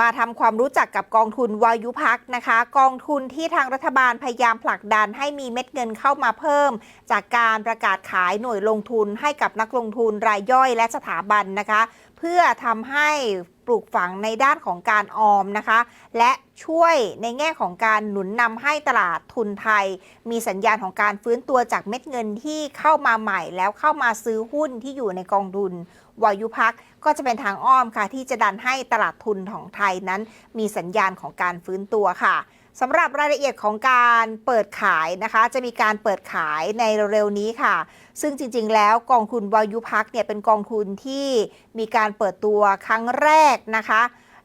มาทำความรู้จักกับกองทุนวายุพักนะคะ กองทุนที่ทางรัฐบาลพยายามผลักดันให้มีเม็ดเงินเข้ามาเพิ่ม จากการประกาศขายหน่วยลงทุนให้กับนักลงทุนรายย่อยและสถาบันนะคะ เพื่อทำให้ปลูกฝังในด้านของการออมนะคะ และช่วยในแง่ของการหนุนนำให้ตลาดทุนไทย มีสัญญาณของการฟื้นตัวจากเม็ดเงินที่เข้ามาใหม่ แล้วเข้ามาซื้อหุ้นที่อยู่ในกองทุนวายุพักก็จะเป็นทางอ้อมค่ะ ที่จะดันให้ตลาดทุนของไทยนั้น มีสัญญาณของการฟื้นตัวค่ะ สำหรับรายละเอียดของการเปิดขายนะคะ จะมีการเปิดขายในเร็วๆนี้ค่ะ ซึ่งจริงๆ แล้วกองทุนวายุพักเนี่ยเป็นกองทุนที่มีการเปิดตัวครั้งแรกนะคะ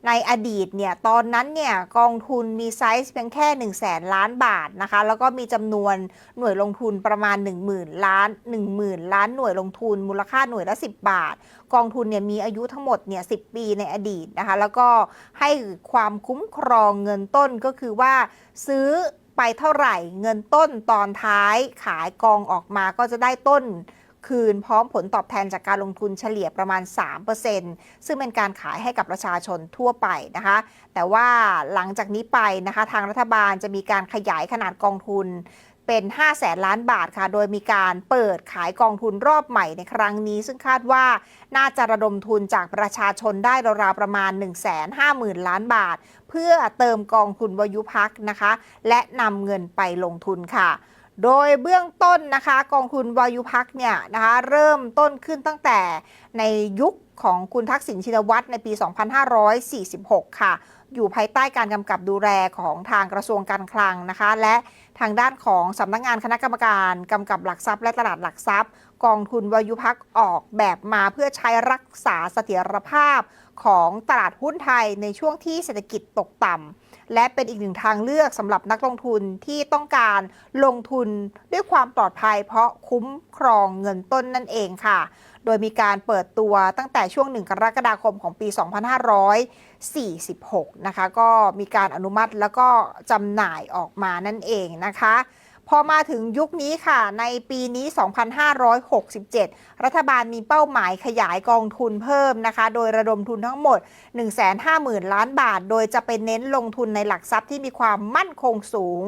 ในอดีตเนี่ยตอนนั้นเนี่ยกองทุนมีไซส์เพียงแค่ 1 0 0 0 0แสนล้านบาทนะคะ แล้วก็มีจำนวนหน่วยลงทุนประมาณ 10,000 ล้าน 10,000 ล้านหน่วยลงทุน มูลค่าหน่วยละ 10 บาท กองทุนเนี่ยมีอายุทั้งหมดเนี่ย10ปีในอดีตนะคะ แล้วก็ให้ความคุ้มครองเงินต้นก็คือว่าซื้อไปเท่าไหร่เงินต้นตอนท้ายขายกองออกมาก็จะได้ต้น คืนพร้อมผลตอบแทนจากการลงทุนเฉลี่ยประมาณ 3%ซึ่งเป็นการขายให้กับประชาชนทั่วไปนะคะ แต่ว่าหลังจากนี้ไปนะคะทางรัฐบาลจะมีการขยายขนาดกองทุนเป็น 5 0 0แสนล้านบาทค่ะ โดยมีการเปิดขายกองทุนรอบใหม่ในครั้งนี้ ซึ่งคาดว่าน่าจะระดมทุนจากประชาชนได้ราวๆประมาณ 1 5 0 0 0 0 ล้านบาท เพื่อเติมกองทุนวายุพักนะคะ และนำเงินไปลงทุนค่ะ โดยเบื้องต้นนะคะกองทุนวายุพักเนี่ยนะคะเริ่มต้นขึ้นตั้งแต่ในยุคของคุณทักษิณชินวัตรในปี 2546 ค่ะ อยู่ภายใต้การกำกับดูแลของทางกระทรวงการคลังนะคะ และทางด้านของสำนักงานคณะกรรมการกำกับหลักทรัพย์และตลาดหลักทรัพย์ กองทุนวายุพักออกแบบมาเพื่อใช้รักษาเสถียรภาพของตลาดหุ้นไทยในช่วงที่เศรษฐกิจตกต่ำ และเป็นอีกหนึ่งทางเลือกสำหรับนักลงทุนที่ต้องการลงทุนด้วยความปลอดภัย เพราะคุ้มครองเงินต้นนั่นเองค่ะ โดยมีการเปิดตัวตั้งแต่ช่วงหนึ่งกรกฎาคมของปี 2546 นะคะ ก็มีการอนุมัติแล้วก็จำหน่ายออกมานั่นเองนะคะ พอมาถึงยุคนี้ค่ะ ในปีนี้ 2567 รัฐบาลมีเป้าหมายขยายกองทุนเพิ่มนะคะ โดยระดมทุนทั้งหมด 150,000 ล้านบาท โดยจะเป็นเน้นลงทุนในหลักทรัพย์ที่มีความมั่นคงสูง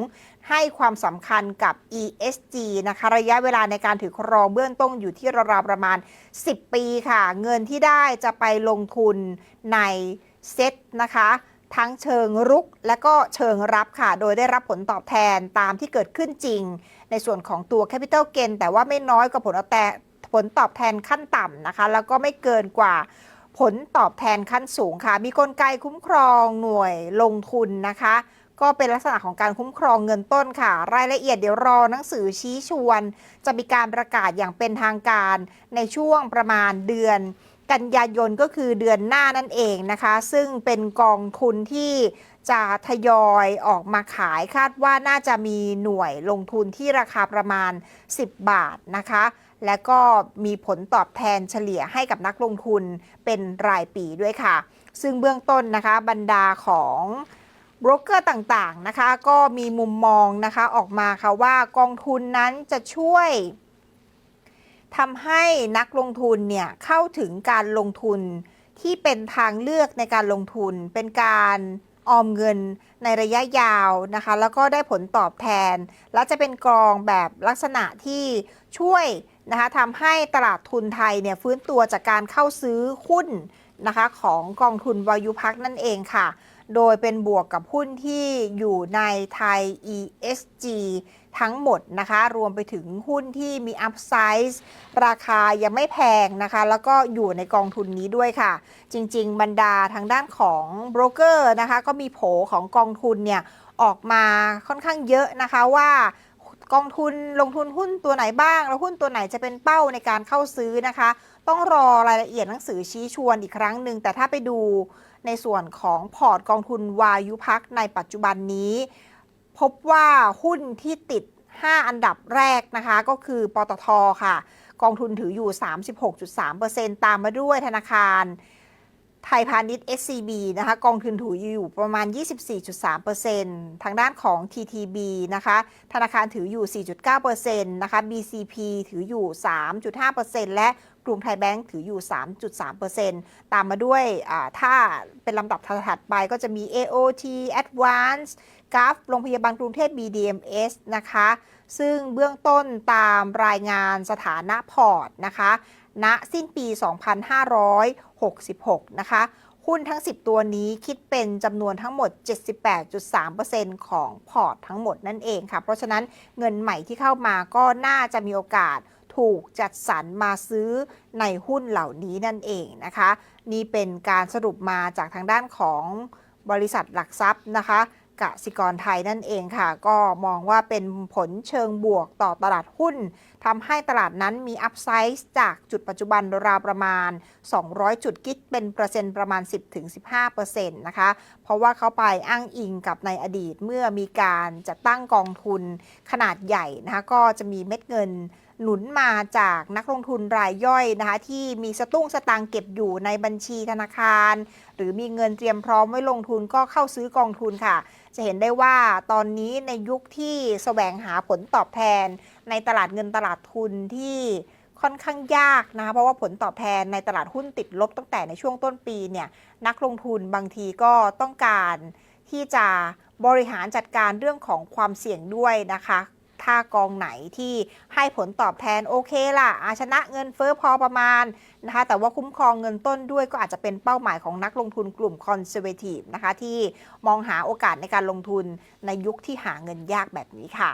ให้ความสำคัญกับ ESG นะคะ ระยะเวลาในการถือครองเบื้องต้นอยู่ที่ราวๆประมาณ 10 ปีค่ะ เงินที่ได้จะไปลงทุนในเซ็ตนะคะ ทั้งเชิงรุกและก็เชิงรับค่ะ โดยได้รับผลตอบแทนตามที่เกิดขึ้นจริง ในส่วนของตัว Capital Gain แต่ว่าไม่น้อยกว่าผลตอบแทนผลตอบแทนขั้นต่ำนะคะ แล้วก็ไม่เกินกว่าผลตอบแทนขั้นสูงค่ะ มีกลไกคุ้มครองหน่วยลงทุนนะคะ ก็เป็นลักษณะของการคุ้มครองเงินต้นค่ะ รายละเอียดเดี๋ยวรอหนังสือชี้ชวน จะมีการประกาศอย่างเป็นทางการในช่วงประมาณเดือน กันยายนก็คือเดือนหน้านั่นเองนะคะ ซึ่งเป็นกองทุนที่จะทยอยออกมาขายคาดว่าน่าจะมีหน่วยลงทุนที่ราคาประมาณ 10 บาทนะคะ และก็มีผลตอบแทนเฉลี่ยให้กับนักลงทุนเป็นรายปีด้วยค่ะ ซึ่งเบื้องต้นนะคะบรรดาของโบรกเกอร์ต่างๆนะคะ ก็มีมุมมองนะคะออกมาค่ะว่ากองทุนนั้นจะช่วย ทำให้นักลงทุนเนี่ยเข้าถึงการลงทุนที่เป็นทางเลือกในการลงทุน เป็นการออมเงินในระยะยาวนะคะ แล้วก็ได้ผลตอบแทน และจะเป็นกองแบบลักษณะที่ช่วยนะคะทำให้ตลาดทุนไทยเนี่ยฟื้นตัวจากการเข้าซื้อหุ้นนะคะของกองทุนวายุพักนั่นเองค่ะ โดยเป็นบวกกับหุ้นที่อยู่ในไทย ESG ทั้งหมดนะคะ รวมไปถึงหุ้นที่มีอัพไซส์ราคายังไม่แพงนะคะ แล้วก็อยู่ในกองทุนนี้ด้วยค่ะ จริง ๆ บรรดาทางด้านของโบรกเกอร์นะคะ ก็มีโผของกองทุนเนี่ย ออกมาค่อนข้างเยอะนะคะว่ากองทุนลงทุนหุ้นตัวไหนบ้าง แล้วหุ้นตัวไหนจะเป็นเป้าในการเข้าซื้อนะคะ ต้องรอรายละเอียดหนังสือชี้ชวนอีกครั้งหนึ่งแต่ถ้าไปดู ในส่วนของพอร์ตกองทุนวายุพักในปัจจุบันนี้ พบว่าหุ้นที่ติด 5 อันดับแรกนะคะ ก็คือปตทค่ะ กองทุนถืออยู่ 36.3%ตามมาด้วยธนาคารไทยพาณิชย์ SCB นะคะ กองทุนถืออยู่ประมาณ 24.3%ทางด้านของ TTB นะคะ ธนาคารถืออยู่ 4.9%นะคะ BCP ถืออยู่ 3.5%และ กรุงไทยแบงก์ถืออยู่ 3.3%ตามมาด้วยถ้าเป็นลำดับถัดไปก็จะมี AOT Advance กราฟโรงพยาบาลกรุงเทพ BDMS นะคะ ซึ่งเบื้องต้นตามรายงานสถานะพอร์ตนะคะณสิ้นปี 2566 นะคะหุ้นทั้ง 10 ตัวนี้คิดเป็นจำนวนทั้งหมด 78.3%ของพอร์ตทั้งหมดนั่นเองค่ะ เพราะฉะนั้นเงินใหม่ที่เข้ามาก็น่าจะมีโอกาส ถูกจัดสรรมาซื้อในหุ้นเหล่านี้นั่นเองนะคะ นี่เป็นการสรุปมาจากทางด้านของบริษัทหลักทรัพย์นะคะกสิกรไทยนั่นเองค่ะ ก็มองว่าเป็นผลเชิงบวกต่อตลาดหุ้นทำให้ตลาดนั้นมีอัพไซด์จากจุดปัจจุบันราวประมาณ 200 จุดคิดเป็นเปอร์เซ็นต์ประมาณ 10-15%นะคะ เพราะว่าเขาไปอ้างอิงกับในอดีตเมื่อมีการจัดตั้งกองทุนขนาดใหญ่นะคะ ก็จะมีเม็ดเงิน หนุนมาจากนักลงทุนรายย่อยนะคะที่มีสตุ้งสตางเก็บอยู่ในบัญชีธนาคาร หรือมีเงินเตรียมพร้อมไว้ลงทุนก็เข้าซื้อกองทุนค่ะ จะเห็นได้ว่าตอนนี้ในยุคที่แสวงหาผลตอบแทน ในตลาดเงินตลาดทุนที่ค่อนข้างยากนะคะเพราะว่าผลตอบแทนในตลาดหุ้นติดลบตั้งแต่ในช่วงต้นปีเนี่ยนักลงทุนบางทีก็ต้องการที่จะบริหารจัดการเรื่องของความเสี่ยงด้วยนะคะ ถ้ากองไหนที่ให้ผลตอบแทนโอเคล่ะอาชนะเงินเฟ้อพอประมาณนะคะแต่ว่าคุ้มครองเงินต้นด้วยก็อาจจะเป็นเป้าหมายของนักลงทุนกลุ่มคอนเซอร์เวทีฟนะคะที่มองหาโอกาสในการลงทุนในยุคที่หาเงินยากแบบนี้ค่ะ